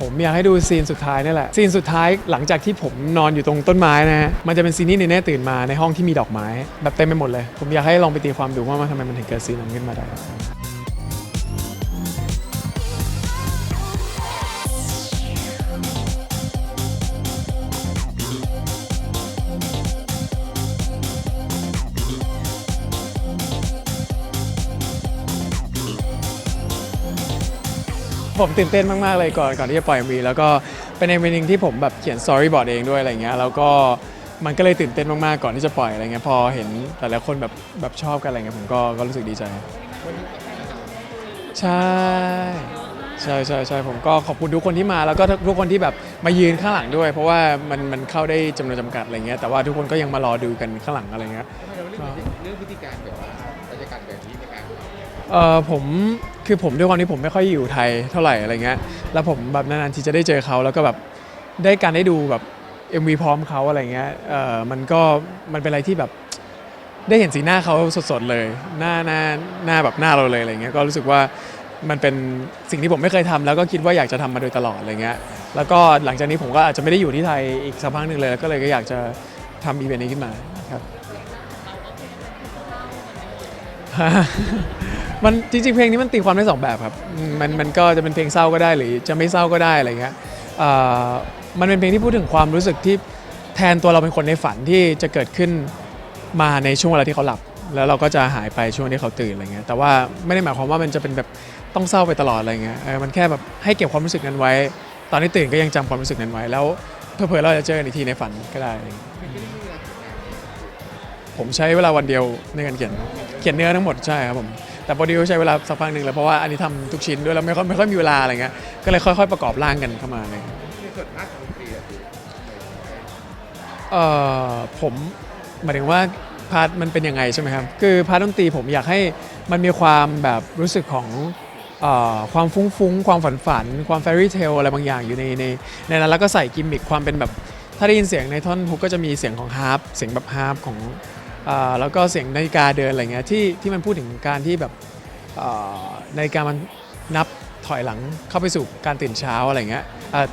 ผมอยากให้ดูซีนสุดท้ายนี่แหละ ซีนสุดท้ายหลังจากที่ผมนอนอยู่ตรงต้นไม้นะฮะ มันจะเป็นซีนที่เนเน่ตื่นมาในห้องที่มีดอกไม้ แบบเต็มไปหมดเลย ผมอยากให้ลองไปตีความดูว่ามันทำไมมันถึงเกิดซีนนั้นขึ้นมาได้ ผมตื่นเต้นมาก ๆ เลยก่อนก่อนที่จะปล่อย MV แล้วก็เป็น MV หนึงที่ผมแบบเขียน story board เองด้วยอะไรเงี้ยแล้วก็มันก็เลยตื่นเต้นมากๆก่อนที่จะปล่อยอะไรเงี้ยพอเห็นแต่ละคนแบบแบบชอบกันอะไรเงี้ยผมก็ก็รู้สึกดีใจ ใช่ ใช่ใช่ใช่ผมก็ขอบคุณทุกคนที่มาแล้วก็ทุกคนที่แบบมายืนข้างหลังด้วย เพราะว่ามันมันเข้าได้จำนวนจำกัดอะไรเงี้ยแต่ว่าทุกคนก็ยังมารอดูกันข้างหลังอะไรเงี้ย ทำไมเราเรื่องเรื่องวิธีการแบบ เออผมคือผมด้วยความที่ผมไม่ค่อยอยู่ไทยเท่าไหร่อะไรเงี้ยแล้วผมแบบนานๆทีจะได้เจอเขาแล้วก็แบบได้การได้ดูแบบ MV พร้อมเขาอะไรเงี้ยเออมันก็มันเป็นอะไรที่แบบได้เห็นสีหน้าเขาสดๆเลยหน้าหน้าหน้าแบบหน้าเราเลยอะไรเงี้ยก็รู้สึกว่ามันเป็นสิ่งที่ผมไม่เคยทำแล้วก็คิดว่าอยากจะทำมาโดยตลอดอะไรเงี้ยแล้วก็หลังจากนี้ผมก็อาจจะไม่ได้อยู่ที่ไทยอีกสักพักหนึ่งเลย ก็เลยก็อยากจะทำอีเวนต์นี้ขึ้นมาครับ มันจริงๆเพลงนี้มันตีความได้สองแบบครับมันมันก็จะเป็นเพลงเศร้าก็ได้หรือจะไม่เศร้าก็ได้อะไรเงี้ยมันเป็นเพลงที่พูดถึงความรู้สึกที่แทนตัวเราเป็นคนในฝันที่จะเกิดขึ้นมาในช่วงเวลาที่เขาหลับ แล้วเราก็จะหายไปช่วงที่เขาตื่นอะไรเงี้ยแต่ว่าไม่ได้หมายความว่ามันจะเป็นแบบต้องเศร้าไปตลอดอะไรเงี้ยมันแค่แบบให้เก็บความรู้สึกนั้นไว้ ตอนที่ตื่นก็ยังจำความรู้สึกนั้นไว้แล้วเผื่อเราจะเจอกันอีกทีในฝันก็ได้ ผมใช้เวลาวันเดียวในการเขียนเขียนเนื้อทั้งหมดใช่ครับผม แต่โปรดิวใช้เวลาสักพักหนึ่งแล้วเพราะว่าอันนี้ทำทุกชิ้นด้วยแล้วไม่ค่อยไม่ค่อยมีเวลาอะไรเงี้ยก็เลยค่อย ๆ ประกอบร่างกันเข้ามาเลย ในส่วนมากของดนตรีอะคือเอ่อผมหมายถึงว่าพาร์ทมันเป็นยังไงใช่ไหมครับ คือพาร์ทดนตรีผมอยากให้มันมีความแบบรู้สึกของเอ่อความฟุ้งๆความฝันฝันๆความแฟรี่เทลอะไรบางอย่างอยู่ในในในนั้นแล้วก็ใส่กิมมิคความเป็นแบบ ถ้าได้ยินเสียงในท่อนฮุกก็จะมีเสียงของฮาร์ปเสียงแบบฮาร์ปของ แล้วก็เสียงนาฬิกาเดินอะไรเงี้ยที่ที่มันพูดถึงการที่แบบนาฬิกามันนับถอยหลังเข้าไปสู่การตื่นเช้าอะไรเงี้ย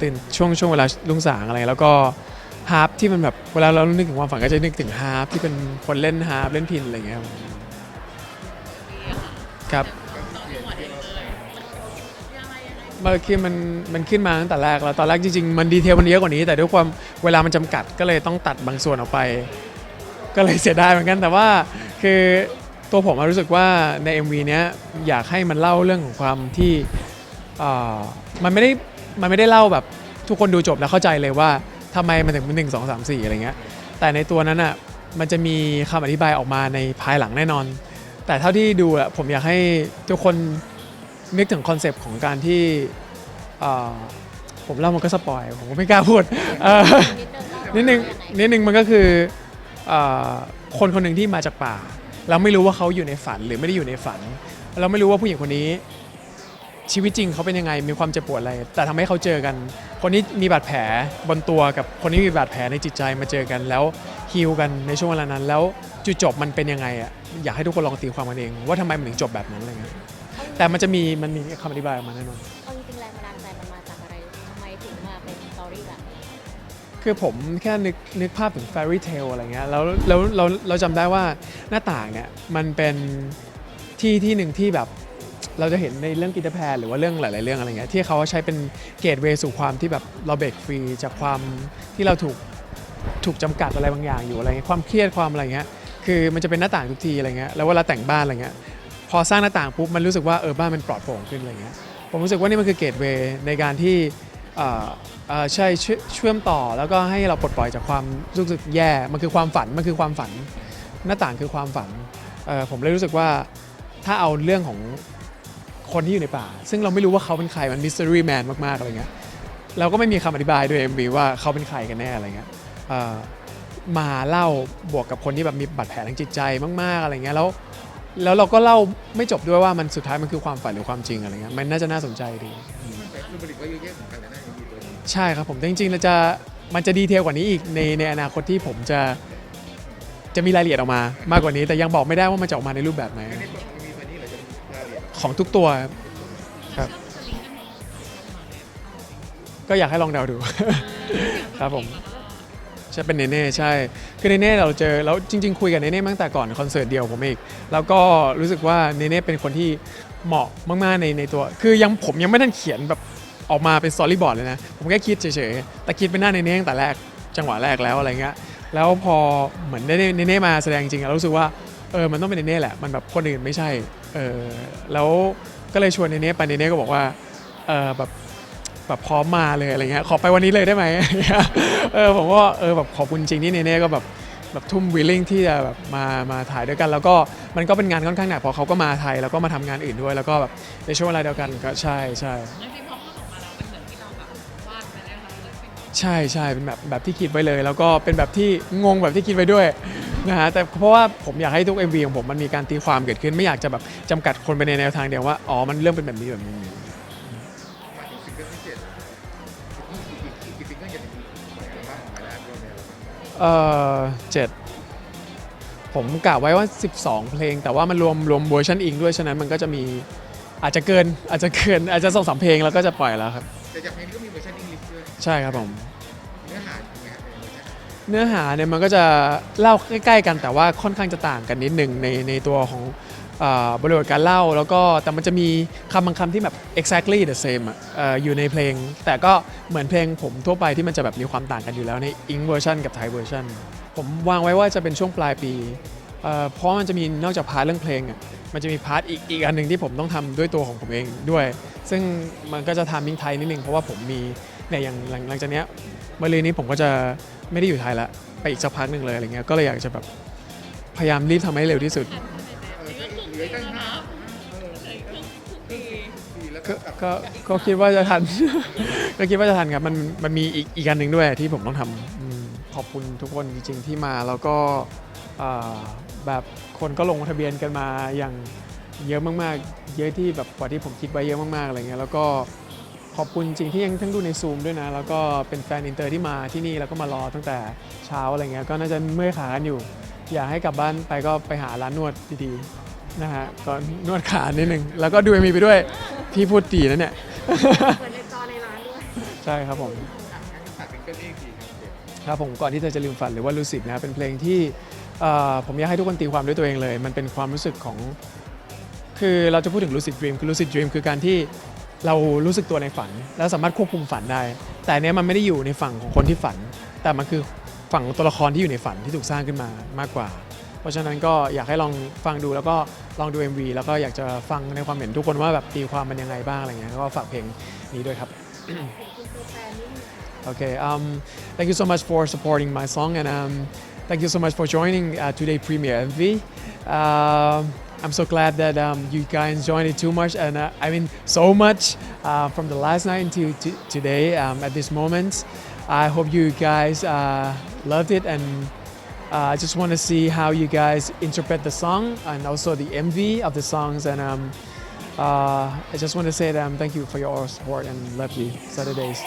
ตื่นช่วงช่วงเวลารุ่งสางอะไรแล้วก็ฮาร์ปที่มันแบบเวลาเรานึกถึงความฝันก็จะนึกถึงฮาร์ปที่เป็นคนเล่นฮาร์ปเล่นพินอะไรเงี้ยครับครับเมื่อกี้มันมันขึ้นมาตั้งแต่แรกแล้วตอนแรกจริงๆมันดีเทลมันเยอะกว่านี้ แต่ด้วยความเวลามันจำกัดก็เลยต้องตัดบางส่วนออกไป ก็เลยเสียดายเหมือนกันแต่ว่าคือตัวผมอะรู้สึกว่าใน MV เนี้ยอยากให้มันเล่าเรื่องของความที่เอ่อมันไม่ได้มันไม่ได้เล่าแบบทุกคนดูจบแล้วเข้าใจเลยว่าทำไมมันถึงเป็นหนึ่งสองสามสี่อะไรเงี้ยแต่ในตัวนั้นอะมันจะมีคำอธิบายออกมาในภายหลังแน่นอน แต่เท่าที่ดูอะผมอยากให้ทุกคนนึกถึงคอนเซปต์ของการที่เอ่อผมเล่ามันก็สปอยผมก็ไม่กล้าพูดเอ่อนิดนึงนิดนึงมันก็คือเอ่อ คนคนหนึ่งที่มาจากป่า เราไม่รู้ว่าเขาอยู่ในฝันหรือไม่ได้อยู่ในฝัน เราไม่รู้ว่าผู้หญิงคนนี้ ชีวิตจริงเขาเป็นยังไงมีความเจ็บปวดอะไร แต่ทำให้เขาเจอกัน คนนี้มีบาดแผลบนตัวกับคนนี้มีบาดแผลในจิตใจมาเจอกันแล้วฮีลกันในช่วงเวลานั้น แล้วจุดจบมันเป็นยังไงอะอยากให้ทุกคนลองตีความกันเอง ว่าทำไมมันถึงจบแบบนั้นอะไรเงี้ยแต่มันจะมีมันมีคำอธิบายออกมาแน่นอนเอาจริงๆแรงบันดาลใจมันมาจากอะไรทำไมถึงมาเป็นสตอรี่แบบนี้ คือผมแค่นึกนึกภาพถึง fairy tale อะไรเงี้ยแล้วแล้วเราเราจำได้ว่าหน้าต่างเนี่ยมันเป็นที่ที่หนึ่งที่แบบเราจะเห็นในเรื่องกิตแพรหรือว่าเรื่องหลาย ๆ เรื่องอะไรเงี้ยที่เขาใช้เป็นเกตเวย์สู่ความที่แบบเราเบรกฟรีจากความที่เราถูกถูกจำกัดอะไรบางอย่างอยู่อะไรเงี้ยความเครียดความอะไรเงี้ยคือมันจะเป็นหน้าต่างทุกทีอะไรเงี้ยแล้วเวลาแต่งบ้านอะไรเงี้ยพอสร้างหน้าต่างปุ๊บมันรู้สึกว่าเออบ้านมันปลอดโปร่งขึ้นอะไรเงี้ยผมรู้สึกว่านี่มันคือเกตเวย์ในการที่ อ่อเอ่อใช่เชื่อเชื่อมต่อแล้วก็ให้เราปลดปล่อยจากความรู้สึกแย่ มันคือความฝัน มันคือความฝัน หน้าต่างคือความฝันเอ่อผมเลยรู้สึกว่าถ้าเอาเรื่องของคนที่อยู่ในป่า ซึ่งเราไม่รู้ว่าเขาเป็นใคร มันมิส t ต r y แมนมาก ๆ อะไรเงี้ยเราก็ไม่มีคำอธิบายด้วย MV ว่าเขาเป็นใครกันแน่อะไรเงี้ยเอ่อมาเล่าบวกกับคนที่แบบมีบาดแผลทางจิตใจมาก ๆ อะไรเงี้ยแล้วแล้วเราก็เล่าไม่จบด้วยว่ามันสุดท้ายมันคือความฝันหรือความจริงอะไรเงี้ยมันน่าจะน่าสนใจดี มันแบบคือผลิตไว้เยอะแยะเหมือนกันนะ ในมีตัวนี้ใช่ครับผมแต่จริงๆเราจะมันจะดีเทลกว่านี้อีกในในอนาคตที่ผมจะจะมีรายละเอียดออกมามากกว่านี้ แต่ยังบอกไม่ได้ว่ามันจะออกมาในรูปแบบไหนในในตัวมีตัวนี้เราจะมีรายละเอียดของทุกตัวครับครับ ก็อยากให้ลองเดาดู ครับผม ใช่เป็นเนเน่ใช่คือเนเน่เราเจอแล้วจริง ๆ คุยกับเนเน่มาตั้งแต่ก่อนคอนเสิร์ตเดียวผมอีกแล้วก็รู้สึกว่าเนเน่เป็นคนที่เหมาะมากๆในในตัว คือยังผมยังไม่ทันเขียนแบบ ออกมาเป็นสตอรี่บอร์ดเลยนะ ผมแค่คิดเฉยๆ แต่คิดเป็นหน้าเนเน่ตั้งแต่แรกจังหวะแรกแล้วอะไรเงี้ยแล้วพอเหมือนเนเน่เนเน่มาแสดงจริงๆเรารู้สึกว่าเออมันต้องเป็นเนเน่แหละมันแบบคนอื่นไม่ใช่เออแล้วก็เลยชวนเนเน่ไปเนเน่ก็บอกว่าเออแบบแบบพร้อมมาเลยอะไรเงี้ยขอไปวันนี้เลยได้ไหมเออผมก็เออแบบขอบคุณจริงที่เนเน่ก็แบบแบบทุ่มวิลลิ่งที่จะแบบมามาถ่ายด้วยกัน แล้วก็มันก็เป็นงานค่อนข้างหนักเพราะเขาก็มาไทยแล้วก็มาทำงานอื่นด้วย แล้วก็แบบในช่วงเวลาเดียวกันก็ใช่ใช่ ใช่ใช่เป็นแบบแบบที่คิดไว้เลย แล้วก็เป็นแบบที่งงแบบที่คิดไว้ด้วยนะฮะแต่เพราะว่าผมอยากให้ทุก MV ของผมมันมีการตีความเกิดขึ้นไม่อยากจะแบบจำกัดคนไปในแนวทางเดียวว่าอ๋อมันเรื่องเป็นแบบนี้แบบนี้ ซิงเกิลที่เจ็ดอีกอีกอีกซิงเกิลจะเป็นปล่อยอัลบั้มออกมาแล้วด้วยเนี่ยเอ่อเจ็ดผมกะไว้ว่า 12 เพลง แต่ว่ามันรวมรวมเวอร์ชันอิงด้วย ฉะนั้นมันก็จะมีอาจจะเกินอาจจะเกินอาจจะสองสามเพลงแล้วก็จะปล่อยแล้วครับแต่จากเพลงนี้ก็มีเวอร์ชันอังกฤษด้วยใช่ครับผม เนื้อหาเป็นไงครับในเวอร์ชันเนื้อหาเนี่ยมันก็จะเล่าใกล้ ๆ กันแต่ว่าค่อนข้างจะต่างกันนิดหนึ่งในในตัวของอ่าบริบทการเล่าแล้วก็แต่มันจะมีคำบางคำที่แบบ exactly the same อะเอ่ออยู่ในเพลง แต่ก็เหมือนเพลงผมทั่วไปที่มันจะแบบมีความต่างกันอยู่แล้วในอิงเวอร์ชันกับไทยเวอร์ชันผมวางไว้ว่าจะเป็นช่วงปลายปี เอ่อเพราะมันจะมีนอกจากพาร์ทเรื่องเพลงอะมันจะมีพาร์ทอีกอีกอันหนึ่งที่ผมต้องทำด้วยตัวของผมเองด้วย ซึ่งมันก็จะทำมิ่งไทยนิดนึงเพราะว่าผมมีเนี่ยอย่างหลังหลังจากเนี้ยมะรืนนี้ผมก็จะไม่ได้อยู่ไทยละไปอีกสักพักหนึ่งเลยอะไรเงี้ยก็เลยอยากจะแบบพยายามรีบทำให้เร็วที่สุดเออเหลือตั้งห้าเออปีแล้วก็กับก็ก็คิดว่าจะทัน ก็คิดว่าจะทันครับมันมันมีอีกอีกอันหนึ่งด้วยที่ผมต้องทำอืมขอบคุณทุกคนจริง ๆ ที่มาแล้วก็อ่า แบบคนก็ลงทะเบียนกันมาอย่างเยอะมากๆ เยอะที่แบบกว่าที่ผมคิดไว้เยอะมากๆอะไรเงี้ยแล้วก็ขอบคุณจริงที่ยังทั้งดูในซูมด้วยนะ แล้วก็เป็นแฟนอินเตอร์ที่มาที่นี่แล้วก็มารอตั้งแต่เช้าอะไรเงี้ยก็น่าจะเมื่อยขากันอยู่ อยากให้กลับบ้านไปก็ไปหาร้านนวดดีๆนะฮะก็นวดขานิดนึงแล้วก็ดูมีไปด้วยพี่พูดดีนะเนี่ยเหมือนในจอในร้านด้วยใช่ครับผมงั้นฝากซิงเกิลนี้อีกทีครับเจ็ดครับผมก่อนที่เธอจะลืมฝันหรือว่าลูซิดนะเป็นเพลงที่เอ่อ ผมอยากให้ทุกคนตีความด้วยตัวเองเลย มันเป็นความรู้สึกของ คือเราจะพูดถึง lucid dream คือ lucid dream คือการที่เรารู้สึกตัวในฝัน แล้วสามารถควบคุมฝันได้ แต่อันเนี้ยมันไม่ได้อยู่ในฝั่งของคนที่ฝัน แต่มันคือฝั่งของตัวละครที่อยู่ในฝันที่ถูกสร้างขึ้นมามากกว่า เพราะฉะนั้นก็อยากให้ลองฟังดูแล้วก็ลองดู MV แล้วก็อยากจะฟังในความเห็นทุกคนว่าแบบตีความมันยังไงบ้างอะไรเงี้ยก็ฝากเพลงนี้ด้วยครับเห็นคุณตัวแฟนนี่มีค่ะ Okay. Um, thank you so much for supporting my song and um, thank you so much for joining uh, today premiere MV. Um, I'm so glad that um, you guys joined it too much and uh, I mean so much uh, from the last night to today um, at this moment. I hope you guys uh, loved it and uh, I just want to see how you guys interpret the song and also the MV of the songs and um, uh, I just want to say that um, thank you for your support and love you Saturdays.